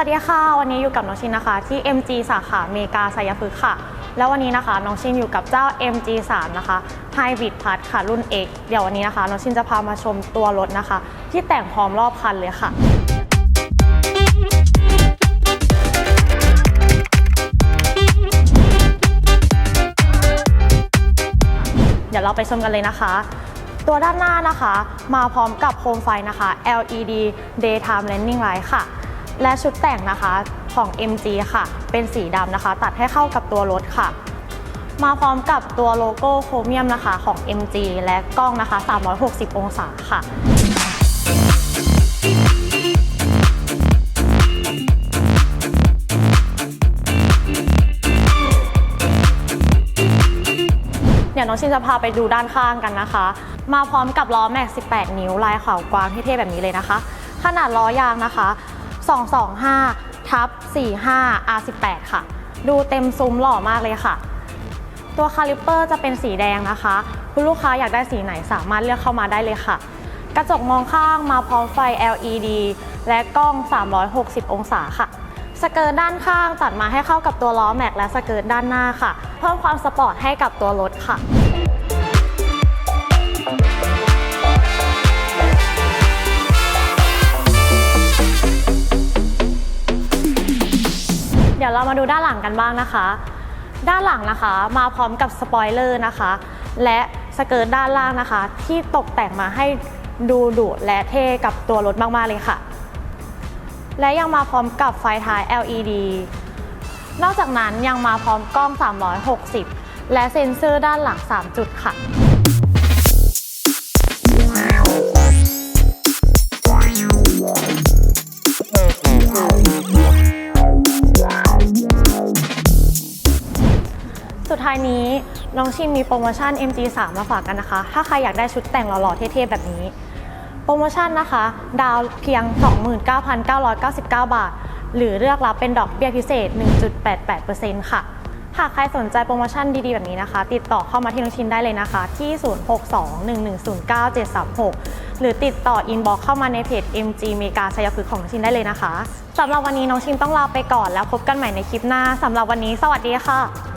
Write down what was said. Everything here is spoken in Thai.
วัสดีค่ะ วันนี้อยู่กับน้องชินนะคะ ที่ MG สาขาเมกาไซยพฤกษ์ค่ะ แล้ววันนี้นะคะน้องชินอยู่กับเจ้า MG 3 นะคะ Hybrid Plus ค่ะรุ่น X เดี๋ยววันนี้นะคะน้องชินจะพามาชมตัวรถนะคะ ที่แต่งพร้อมรอบคันเลยค่ะเดี๋ยวเราไปชมกันเลยนะคะ ตัวด้านหน้านะคะ มาพร้อมกับโคมไฟนะคะ LED Daytime Running Light ค่ะ และชุดแต่งนะคะของ MG ค่ะ เป็นสีดำนะคะ ตัดให้เข้ากับตัวรถค่ะ มาพร้อมกับตัวโลโก้โครเมียมนะคะของ MG และกล้องนะคะ 360 องศาค่ะเดี๋ยวน้องชินจะพาไปดูด้านข้างกันนะคะ มาพร้อมกับล้อแม็ก 18 นิ้วลายขาวกว้างเท่ๆแบบนี้เลยนะคะ ขนาดล้อยางนะคะ 225ทับ45 R18 ค่ะ ดูเต็มซุ้มหล่อมากเลยค่ะ ตัวคาลิปเปอร์จะเป็นสีแดงนะคะ คุณลูกค้าอยากได้สีไหนสามารถเลือกเข้ามาได้เลยค่ะ กระจกมองข้างมาพร้อมไฟ LED และกล้อง 360 องศาค่ะสเกิร์ตด้านข้างตัดมาให้เข้ากับตัวล้อแม็กและสเกิร์ตด้านหน้าค่ะ เพิ่มความสปอร์ตให้กับตัวรถค่ะ ดี๋ยวเรามาดูด้านหลังกันบ้างนะคะ ด้านหลังนะคะมาพร้อมกับสปอยเลอร์นะคะ และสเกิร์ตด้านล่างนะคะ ที่ตกแต่งมาให้ดูดุและเท่กับตัวรถมาก ๆ เลยค่ะ และยังมาพร้อมกับไฟท้าย LED นอกจากนั้นยังมาพร้อมกล้อง 360 และเซ็นเซอร์ด้านหลัง 3 จุดค่ะ ท้ายนี้น้องชินมีโปรโมชั่น MG3 มาฝากกันนะคะ ถ้าใครอยากได้ชุดแต่งหล่อๆเท่ๆแบบนี้ โปรโมชั่นนะคะ ดาวเพียง 29,999 บาท หรือเลือกรับเป็นดอกเบี้ยพิเศษ 1.88%ค่ะ หากใครสนใจโปรโมชั่นดีๆแบบนี้นะคะ ติดต่อเข้ามาที่น้องชินได้เลยนะคะ ที่ 0621109736 หรือติดต่ออินบ็อกเข้ามาในเพจ MG เมกาชัยพฤกษ์ของน้องชินได้เลยนะคะสำหรับวันนี้น้องชินต้องลาไปก่อนแล้วพบกันใหม่ในคลิปหน้าสำหรับวันนี้ สวัสดีค่ะ